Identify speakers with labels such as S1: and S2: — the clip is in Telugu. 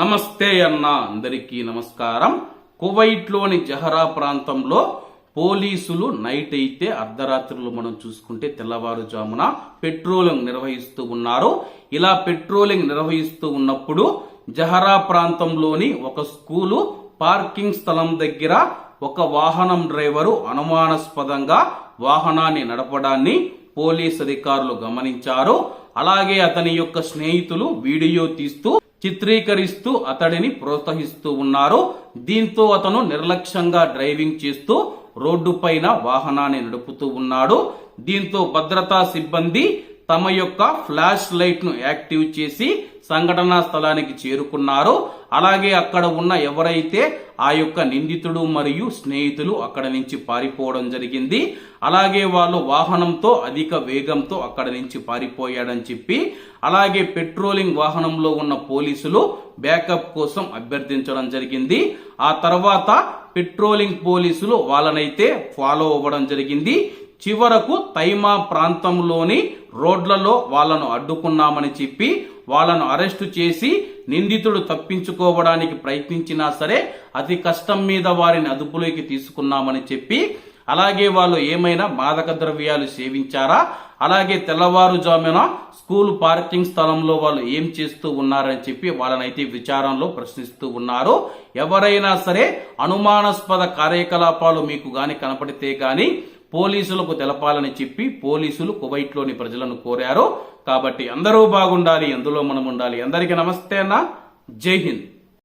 S1: నమస్తే అన్న అందరికీ నమస్కారం. కువైట్లోని జహరా ప్రాంతంలో పోలీసులు నైట్ అయితే అర్ధరాత్రులు మనం చూసుకుంటే తెల్లవారుజామున పెట్రోలింగ్ నిర్వహిస్తూ ఉన్నారు. ఇలా పెట్రోలింగ్ నిర్వహిస్తూ ఉన్నప్పుడు జహరా ప్రాంతంలోని ఒక స్కూలు పార్కింగ్ స్థలం దగ్గర ఒక వాహనం డ్రైవరు అనుమానాస్పదంగా వాహనాన్ని నడపడాన్ని పోలీస్ అధికారులు గమనించారు. అలాగే అతని యొక్క స్నేహితులు వీడియో తీస్తూ చిత్రీకరిస్తూ అతడిని ప్రోత్సహిస్తూ ఉన్నారు. దీంతో అతను నిర్లక్ష్యంగా డ్రైవింగ్ చేస్తూ రోడ్డుపైన వాహనాన్ని నడుపుతూ ఉన్నాడు. దీంతో భద్రతా సిబ్బంది తమ యొక్క ఫ్లాష్ లైట్ను యాక్టివ్ చేసి సంఘటనా స్థలానికి చేరుకున్నారు. అలాగే అక్కడ ఉన్న ఎవరైతే ఆ యొక్క నిందితుడు మరియు స్నేహితులు అక్కడ నుంచి పారిపోవడం జరిగింది. అలాగే వాళ్ళు వాహనంతో అధిక వేగంతో అక్కడ నుంచి పారిపోయాడని చెప్పి అలాగే పెట్రోలింగ్ వాహనంలో ఉన్న పోలీసులు బ్యాకప్ కోసం అభ్యర్థించడం జరిగింది. ఆ తర్వాత పెట్రోలింగ్ పోలీసులు వాళ్ళనైతే ఫాలో అవ్వడం జరిగింది. చివరకు తైమా ప్రాంతంలోని రోడ్లలో వాళ్ళను అడ్డుకున్నామని చెప్పి వాళ్ళను అరెస్టు చేసి నిందితుడు తప్పించుకోవడానికి ప్రయత్నించినా సరే అతి కష్టం మీద వారిని అదుపులోకి తీసుకున్నామని చెప్పి అలాగే వాళ్ళు ఏమైనా మాదక ద్రవ్యాలు సేవించారా? అలాగే తెల్లవారుజామున స్కూల్ పార్కింగ్ స్థలంలో వాళ్ళు ఏం చేస్తూ ఉన్నారని చెప్పి వాళ్ళనైతే విచారంలో ప్రశ్నిస్తూ ఉన్నారు. ఎవరైనా సరే అనుమానాస్పద కార్యకలాపాలు మీకు గాని కనపడితే గాని పోలీసులకు తెలపాలని చెప్పి పోలీసులు కువైట్లోని ప్రజలను కోరారు. కాబట్టి అందరూ బాగుండాలి ఎందులో మనం ఉండాలి. అందరికీ నమస్తే అన్న. జై హింద్.